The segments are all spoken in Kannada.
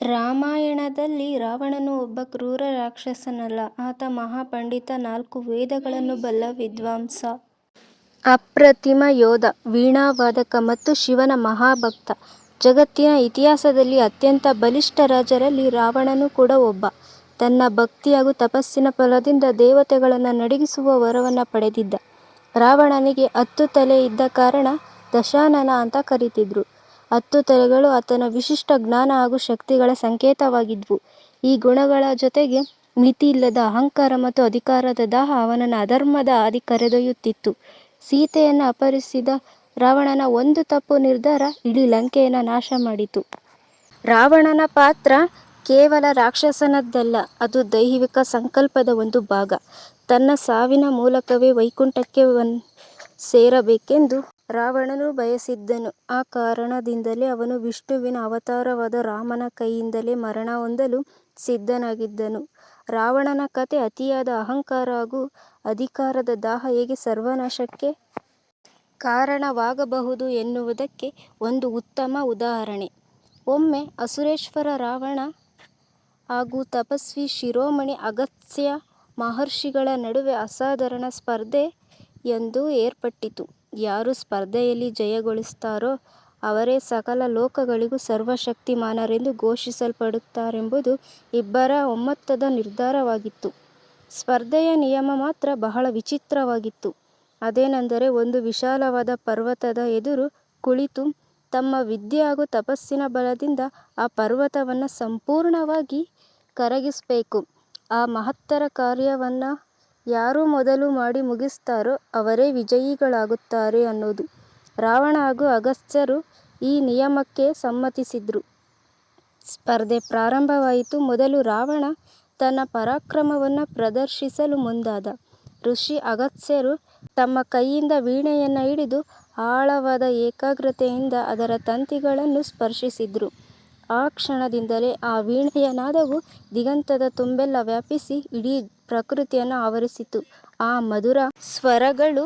ರಾಮಾಯಣದಲ್ಲಿ ರಾವಣನು ಒಬ್ಬ ಕ್ರೂರ ರಾಕ್ಷಸನಲ್ಲ. ಆತ ಮಹಾಪಂಡಿತ, ನಾಲ್ಕು ವೇದಗಳನ್ನು ಬಲ್ಲ ವಿದ್ವಾಂಸ. ಅಪ್ರತಿಮ ಯೋಧ, ವೀಣಾವಾದಕ ಮತ್ತು ಶಿವನ ಮಹಾಭಕ್ತ. ಜಗತ್ತಿನ ಇತಿಹಾಸದಲ್ಲಿ ಅತ್ಯಂತ ಬಲಿಷ್ಠ ರಾಜರಲ್ಲಿ ರಾವಣನು ಕೂಡ ಒಬ್ಬ. ತನ್ನ ಭಕ್ತಿ ಹಾಗೂ ತಪಸ್ಸಿನ ಫಲದಿಂದ ದೇವತೆಗಳನ್ನು ನಡಗಿಸುವ ವರವನ್ನು ಪಡೆದಿದ್ದ. ರಾವಣನಿಗೆ ಹತ್ತು ತಲೆ ಇದ್ದ ಕಾರಣ ದಶಾನನ ಅಂತ ಕರೀತಿದ್ರು. ಹತ್ತು ತಲೆಗಳು ಆತನ ವಿಶಿಷ್ಟ ಜ್ಞಾನ ಹಾಗೂ ಶಕ್ತಿಗಳ ಸಂಕೇತವಾಗಿದ್ವು. ಈ ಗುಣಗಳ ಜೊತೆಗೆ ಮಿತಿಯಿಲ್ಲದ ಅಹಂಕಾರ ಮತ್ತು ಅಧಿಕಾರದ ದಾಹ ಅವನನ್ನು ಅಧರ್ಮದ ಹಾದಿ ಕರೆದೊಯ್ಯುತ್ತಿತ್ತು. ಸೀತೆಯನ್ನು ಅಪಹರಿಸಿದ ರಾವಣನ ಒಂದು ತಪ್ಪು ನಿರ್ಧಾರ ಇಡೀ ಲಂಕೆಯನ್ನು ನಾಶ ಮಾಡಿತು. ರಾವಣನ ಪಾತ್ರ ಕೇವಲ ರಾಕ್ಷಸನದ್ದಲ್ಲ, ಅದು ದೈಹಿಕ ಸಂಕಲ್ಪದ ಒಂದು ಭಾಗ. ತನ್ನ ಸಾವಿನ ಮೂಲಕವೇ ವೈಕುಂಠಕ್ಕೆ ಸೇರಬೇಕೆಂದು ರಾವಣನು ಬಯಸಿದ್ದನು. ಆ ಕಾರಣದಿಂದಲೇ ಅವನು ವಿಷ್ಣುವಿನ ಅವತಾರವಾದ ರಾಮನ ಕೈಯಿಂದಲೇ ಮರಣ ಹೊಂದಲು ಸಿದ್ಧನಾಗಿದ್ದನು. ರಾವಣನ ಕಥೆ ಅತಿಯಾದ ಅಹಂಕಾರ ಹಾಗೂ ಅಧಿಕಾರದ ದಾಹ ಹೇಗೆ ಸರ್ವನಾಶಕ್ಕೆ ಕಾರಣವಾಗಬಹುದು ಎನ್ನುವುದಕ್ಕೆ ಒಂದು ಉತ್ತಮ ಉದಾಹರಣೆ. ಒಮ್ಮೆ ಅಸುರೇಶ್ವರ ರಾವಣ ಹಾಗೂ ತಪಸ್ವಿ ಶಿರೋಮಣಿ ಅಗತ್ಯ ಮಹರ್ಷಿಗಳ ನಡುವೆ ಅಸಾಧಾರಣ ಸ್ಪರ್ಧೆಯೊಂದು ಏರ್ಪಟ್ಟಿತು. ಯಾರು ಸ್ಪರ್ಧೆಯಲ್ಲಿ ಜಯಗಳಿಸುತ್ತಾರೋ ಅವರೇ ಸಕಲ ಲೋಕಗಳಿಗೂ ಸರ್ವಶಕ್ತಿಮಾನರೆಂದು ಘೋಷಿಸಲ್ಪಡುತ್ತಾರೆಂಬುದು ಇಬ್ಬರ ಒಮ್ಮತದ ನಿರ್ಧಾರವಾಗಿತ್ತು. ಸ್ಪರ್ಧೆಯ ನಿಯಮ ಮಾತ್ರ ಬಹಳ ವಿಚಿತ್ರವಾಗಿತ್ತು. ಅದೇನೆಂದರೆ ಒಂದು ವಿಶಾಲವಾದ ಪರ್ವತದ ಎದುರು ಕುಳಿತು ತಮ್ಮ ವಿದ್ಯೆ ಹಾಗೂ ತಪಸ್ಸಿನ ಬಲದಿಂದ ಆ ಪರ್ವತವನ್ನು ಸಂಪೂರ್ಣವಾಗಿ ಕರಗಿಸಬೇಕು. ಆ ಮಹತ್ತರ ಕಾರ್ಯವನ್ನು ಯಾರು ಮೊದಲು ಮಾಡಿ ಮುಗಿಸ್ತಾರೋ ಅವರೇ ವಿಜಯಿಗಳಾಗುತ್ತಾರೆ ಅನ್ನೋದು. ರಾವಣ ಹಾಗೂ ಅಗಸ್ತ್ಯರು ಈ ನಿಯಮಕ್ಕೆ ಸಮ್ಮತಿಸಿದ್ರು. ಸ್ಪರ್ಧೆ ಪ್ರಾರಂಭವಾಯಿತು. ಮೊದಲು ರಾವಣ ತನ್ನ ಪರಾಕ್ರಮವನ್ನು ಪ್ರದರ್ಶಿಸಲು ಮುಂದಾದ. ಋಷಿ ಅಗಸ್ತ್ಯರು ತಮ್ಮ ಕೈಯಿಂದ ವೀಣೆಯನ್ನು ಹಿಡಿದು ಆಳವಾದ ಏಕಾಗ್ರತೆಯಿಂದ ಅದರ ತಂತಿಗಳನ್ನು ಸ್ಪರ್ಶಿಸಿದರು. ಆ ಕ್ಷಣದಿಂದಲೇ ಆ ವೀಣೆಯ ನಾದವು ದಿಗಂತದ ತುಂಬೆಲ್ಲ ವ್ಯಾಪಿಸಿ ಇಡೀ ಪ್ರಕೃತಿಯನ್ನು ಆವರಿಸಿತು. ಆ ಮಧುರ ಸ್ವರಗಳು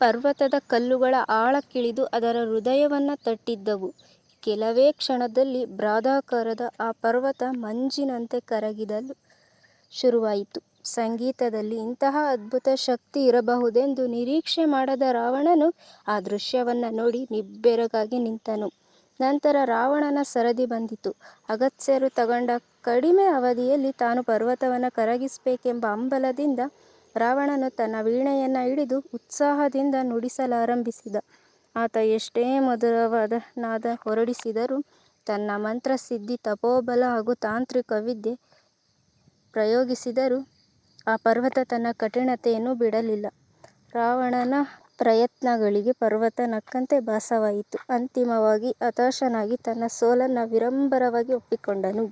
ಪರ್ವತದ ಕಲ್ಲುಗಳ ಆಳಕ್ಕಿಳಿದು ಅದರ ಹೃದಯವನ್ನು ತಟ್ಟಿದ್ದವು ಕೆಲವೇ ಕ್ಷಣದಲ್ಲಿ ಬೃಹದಾಕಾರದ ಆ ಪರ್ವತ ಮಂಜಿನಂತೆ ಕರಗಿದಲು ಶುರುವಾಯಿತು. ಸಂಗೀತದಲ್ಲಿ ಇಂತಹ ಅದ್ಭುತ ಶಕ್ತಿ ಇರಬಹುದೆಂದು ನಿರೀಕ್ಷೆ ಮಾಡದ ರಾವಣನು ಆ ದೃಶ್ಯವನ್ನು ನೋಡಿ ನಿಬ್ಬೆರಗಾಗಿ ನಿಂತನು. ನಂತರ ರಾವಣನ ಸರದಿ ಬಂದಿತು. ಅಗತ್ಯರು ತಗೊಂಡ ಕಡಿಮೆ ಅವಧಿಯಲ್ಲಿ ತಾನು ಪರ್ವತವನ್ನು ಕರಗಿಸಬೇಕೆಂಬ ಅಂಬಲದಿಂದ ರಾವಣನು ತನ್ನ ವೀಣೆಯನ್ನು ಹಿಡಿದು ಉತ್ಸಾಹದಿಂದ ನುಡಿಸಲಾರಂಭಿಸಿದ. ಆತ ಎಷ್ಟೇ ಮಧುರವಾದ ನಾದ ಹೊರಡಿಸಿದರೂ, ತನ್ನ ಮಂತ್ರಸಿದ್ಧಿ, ತಪೋಬಲ ಹಾಗೂ ತಾಂತ್ರಿಕ ವಿದ್ಯೆ ಪ್ರಯೋಗಿಸಿದರೂ ಆ ಪರ್ವತ ತನ್ನ ಕಠಿಣತೆಯನ್ನು ಬಿಡಲಿಲ್ಲ. ರಾವಣನ ಪ್ರಯತ್ನಗಳಿಗೆ ಪರ್ವತ ನಕ್ಕಂತೆ ಭಾಸವಾಯಿತು. ಅಂತಿಮವಾಗಿ ಹತಾಶನಾಗಿ ತನ್ನ ಸೋಲನ್ನು ವಿರಂಬರವಾಗಿ ಒಪ್ಪಿಕೊಂಡನು.